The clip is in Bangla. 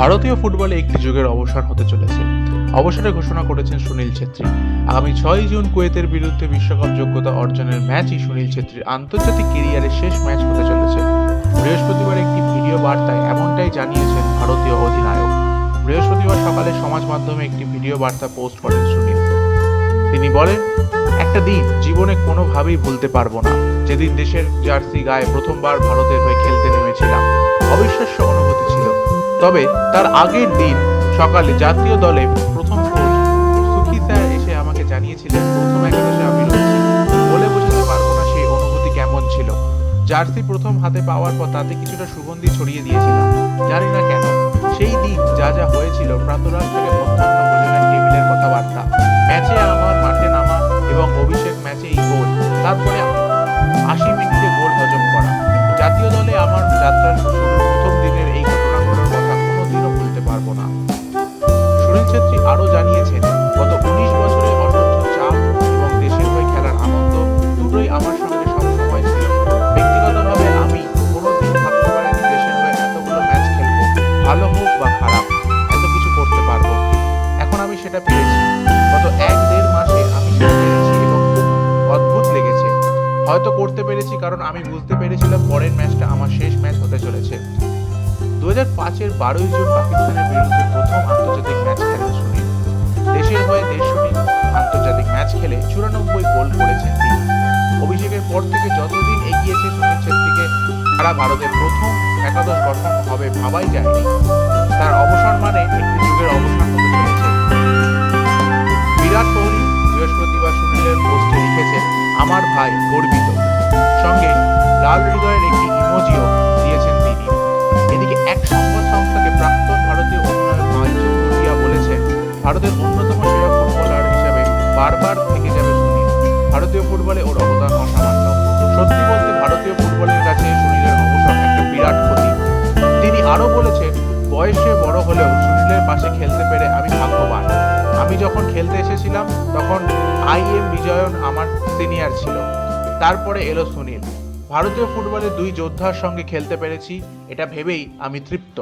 ভারতীয় ফুটবলে একটি যুগের অবসান হতে চলেছে। অবসরে ঘোষণা করেছেন সুনীল ছেত্রী। আগামী ছয় জুন কুয়েতের বিরুদ্ধে বিশ্বকাপ যোগ্যতা অর্জনের ম্যাচই সুনীল ছেত্রীর আন্তর্জাতিক কেরিয়ারের শেষ ম্যাচ হতে চলেছে। বৃহস্পতিবার একটি ভিডিও বার্তায় এমনটাই জানিয়েছেন ভারতীয় অধিনায়ক। বৃহস্পতিবার সকালে সমাজ মাধ্যমে একটি ভিডিও বার্তা পোস্ট করেন সুনীল। তিনি বলেন, একটা দিন জীবনে কোনোভাবেই ভুলতে পারব না। যেদিন দেশের জার্সি গায়ে প্রথমবার ভারতের হয়ে খেলতে নেমেছিলাম, অবিশ্বাস্য অনুভূতি ছিল। তবে তার আগের দিন সকালে জাতীয় দলে প্রথম কোচ স্যার এসে আমাকে জানিয়েছিলেন, প্রথম একাদশে আমি বলে বোঝাতে পারব না সেই অনুভূতি কেমন ছিল। জার্সি প্রথম হাতে পাওয়ার পর তাতে কিছুটা সুগন্ধি ছড়িয়ে দিয়েছিলাম। জানি না কেন, সেই দিন যা যা হয়েছিল প্রাতরাশ থেকে টেবিলের কথাবার্তা, ম্যাচে আমার মাঠে নামা এবং অভিষেক ম্যাচে গোল, তারপরে আশি মিনিটে গোল হজম করা। জাতীয় দলে আমার যাত্রার প্রথম দিনের এই ঘটনাগুলোর কথা কোনোদিনও ভুলতে পারব না। সুনীল ছেত্রী আরও জানিয়েছেন, গত উনিশ বছরে অসহ্য চাপ এবং দেশের হয়ে খেলার আনন্দ দুটোই আমার সঙ্গে সবসময় ছিল। ব্যক্তিগতভাবে আমি কোনোদিন ভাবতে পারিনি দেশের হয়ে এতগুলো ম্যাচ খেলব, ভালো হোক বা খারাপ, এত কিছু করতে পারব। এখন আমি সেটা পেরেছি হয়তো করতে পেরেছি, কারণ আমি বুঝতে পেরেছিলাম পরের ম্যাচটা আমার শেষ ম্যাচ হতে চলেছে। দু হাজার পাঁচের বারোই জুন পাকিস্তানের বিরুদ্ধে প্রথম আন্তর্জাতিক ম্যাচ খেলেন সুনীল দেশের হয়ে দেড়শোটি আন্তর্জাতিক ম্যাচ খেলে চুরানব্বই গোল করেছেন তিনি। অভিষেকের পর থেকে যতদিন এগিয়েছে সুনীল ছেত্রীকে সারা ভারতের প্রথম একাদশ গঠন হবে ভাবাই যায়নি। তার অবসর মানে একটি যুগের অবসান হতে চলেছে। বিরাট কোহলি বৃহস্পতিবার সুনীলের পোস্টে আমার ভাই গর্বিত। সঙ্গে লাল হৃদয়ের একটি ইমোজিও দিয়েছেন তিনি। এদিকে এক সংবাদ সংস্থাকে প্রাক্তন ভারতীয় অধিনায়ক মাইচুং ভুটিয়া বলেছেন, ভারতের অন্যতম সেরা ফুটবলার হিসাবে বারবার থেকে যাবে সুনীল। ভারতীয় ফুটবলে ওর অবদান অসামান্য। সত্যি বলতে ভারতীয় ফুটবলের কাছে সুনীলের অবসর একটা বিরাট ক্ষতি। তিনি আরও বলেছেন, বয়সে বড় হলেও সুনীলের পাশে খেলতে পেরে আমি ভাগ্যবান। আমি যখন খেলতে এসেছিলাম, তখন আই এম বিজয়ন আমার সিনিয়র ছিল। তারপরে এলো সুনীল। ভারতীয় ফুটবলে দুই যোদ্ধার সঙ্গে খেলতে পেরেছি, এটা ভেবেই আমি তৃপ্ত।